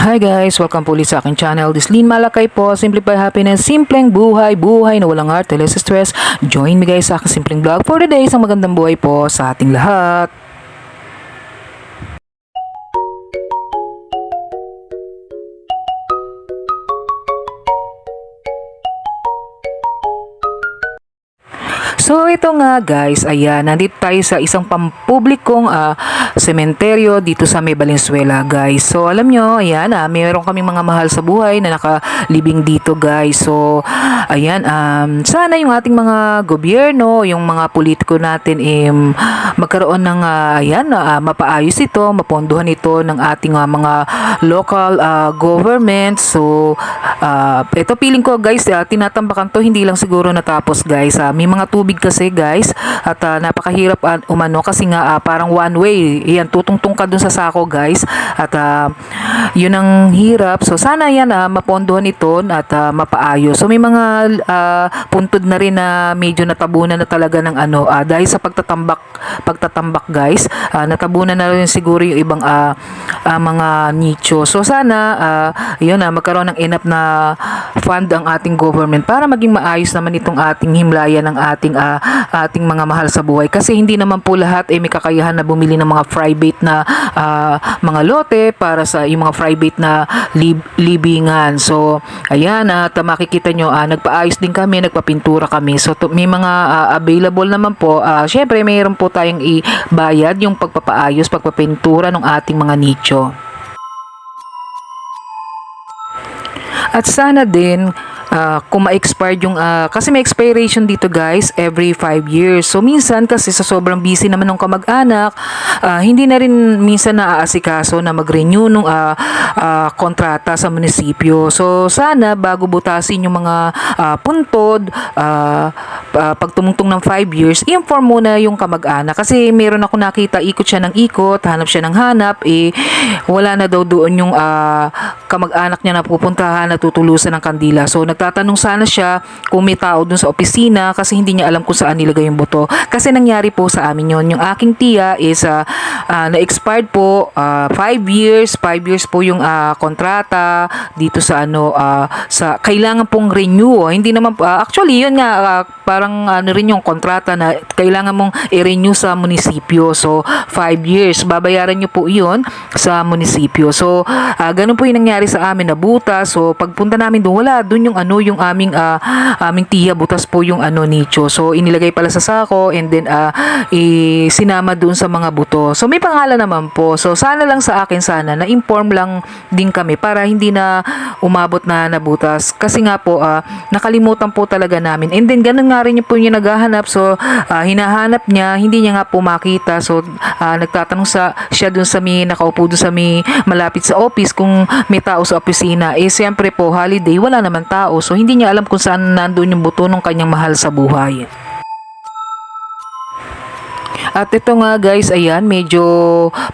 Hi guys! Welcome po ulit sa aking channel. This Lynn Malakay po. Simplify Happiness. Simpleng buhay. Buhay na walang heart. Less stress. Join me guys sa aking simpleng vlog for the day. Isang magandang buhay po sa ating lahat. So ito nga guys, ayan, nandito tayo sa isang pampublikong sementeryo dito sa May Valenzuela guys. So alam nyo, ayan, ah, mayroon kaming mga mahal sa buhay na nakalibing dito guys. So ayan, um, sana yung ating mga gobyerno, yung mga politiko natin eh, magkaroon ng ah, ayan, ah, mapaayos ito, mapondohan ito ng ating ah, mga local ah, government. So ah, ito feeling ko guys, ah, tinatambakan to hindi lang siguro natapos guys. Ah, may mga tubig kasi guys at ah, napakahirap ah, umano kasi nga ah, parang one way. Yan tutungtong ka dun sa sako guys at ah, yun ang hirap. So sana yan ah, mapondohan ito at ah, mapaayos. So may mga ah, puntod na rin na medyo natabunan na talaga ng ano ah, dahil sa pagtatambak pagtatambak guys. ah, natabunan na rin siguro yung ibang ah, ah, mga nicho. So sana ah, yun ah, magkaroon ng enough na fund ang ating government para maging maayos naman itong ating himlaya ng ating ah, ating mga mahal sa buhay kasi hindi naman po lahat eh may kakayahan na bumili ng mga private na ah, mga lote para sa yung mga private na lib- libingan. So ayan at ah, makikita nyo ah, nagpaayos din kami, nagpapintura kami. So to, may mga ah, available naman po. Ah, Syempre mayroon po tayong ibayad yung pagpapaayos, pagpapintura ng ating mga nicho. At sana din ah, kung ma-expired yung ah, kasi may expiration dito guys every 5 years. So minsan kasi sa sobrang busy naman ng kamag-anak, ah, hindi na rin minsan naaasikaso na mag-renew ng kontrata sa munisipyo. So sana bago butasin yung mga ah, puntod, ah, ah, pag tumungtong ng 5 years, i-inform muna yung kamag-anak kasi meron ako nakita ikot siya ng ikot, hanap siya ng hanap, eh wala na daw doon yung ah, kamag-anak niya na pupuntahan na tutulusan ng kandila. So nagtatanong sana siya kung may tao dun sa opisina kasi hindi niya alam kung saan nilagay yung boto. Kasi nangyari po sa amin yon Yung aking tiya is ah, ah, na-expired po 5 years, 5 years po yung ah, kontrata dito sa ano ah, sa kailangan pong renew. Hindi naman ah, actually yun nga ah, parang ano rin yung kontrata na kailangan mong i-renew sa munisipyo. So 5 years babayaran niyo po 'yun sa munisipyo. So ah, ganun po yung nangyari sa amin na buta. So pagpunta namin doon wala doon yung ano yung aming ah, aming tiya butas po yung ano nicho. So inilagay pala sa sako and then ah, i- sinama doon sa mga buto. So may pangalan naman po. So sana lang sa akin sana na inform lang din kami para hindi na umabot na nabutas. Kasi nga po ah, nakalimutan po talaga namin. And then ganun nga rin po yung naghahanap. So ah, hinahanap niya, hindi niya nga po makita. So ah, nagtatanong sa siya doon sa may nakaupo doon sa may malapit sa office kung may tao sa opisina. Eh siyempre po holiday, wala naman tao. So hindi niya alam kung saan nandoon yung buto ng kanyang mahal sa buhay. At ito nga guys, ayan, medyo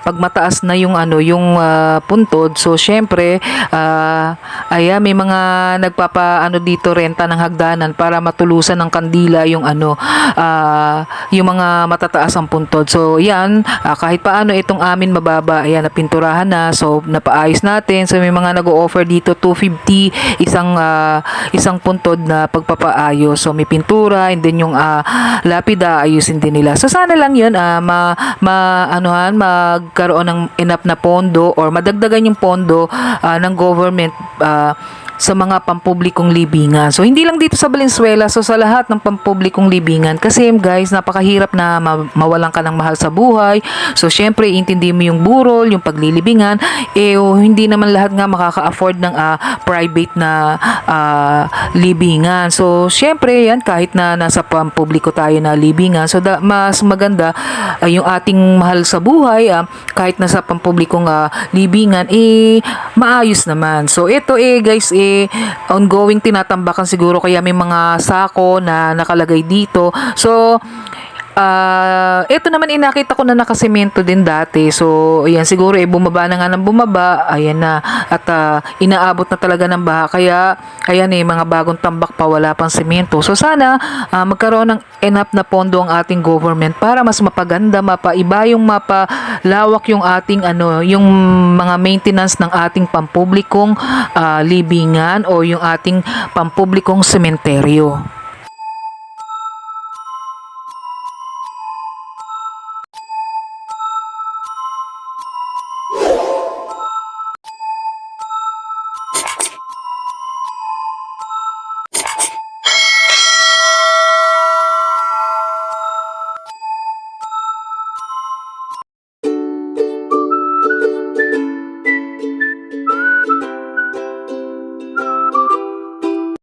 pagmataas na yung ano, yung ah, puntod. So syempre, ah, ayan, may mga nagpapa ano dito renta ng hagdanan para matulusan ng kandila yung ano, ah, yung mga matataas ang puntod. So yan, ah, kahit paano itong amin mababa, ayan, napinturahan na. So napaayos natin. So may mga nag-o-offer dito 250 isang ah, isang puntod na pagpapaayos. So may pintura and then yung ah, lapida ayusin din nila. So sana lang 'yun ah, ma, ma anuhan magkaroon ng enough na pondo or madagdagan yung pondo ah, ng government ah, sa mga pampublikong libingan. So hindi lang dito sa Valenzuela, so sa lahat ng pampublikong libingan kasi guys, napakahirap na ma- mawalan ka ng mahal sa buhay. So syempre, intindi mo yung burol, yung paglilibingan, eh oh, hindi naman lahat nga makaka-afford ng ah, private na ah, libingan. So syempre, yan kahit na nasa pampubliko tayo na libingan, so da- mas maganda ay yung ating mahal sa buhay ah, kahit nasa pampublikong ah, libingan eh maayos naman. So ito eh guys eh ongoing tinatambakan siguro kaya may mga sako na nakalagay dito. So Ah, ito naman inakita ko na nakasemento din dati. So, ayan siguro eh bumaba na nga ng bumaba. Ayan na at ah, inaabot na talaga ng baha. Kaya ayan eh mga bagong tambak pa wala pang semento. So sana ah, magkaroon ng enough na pondo ang ating government para mas mapaganda, mapaiba yung mapalawak yung ating ano, yung mga maintenance ng ating pampublikong ah, libingan o yung ating pampublikong sementeryo.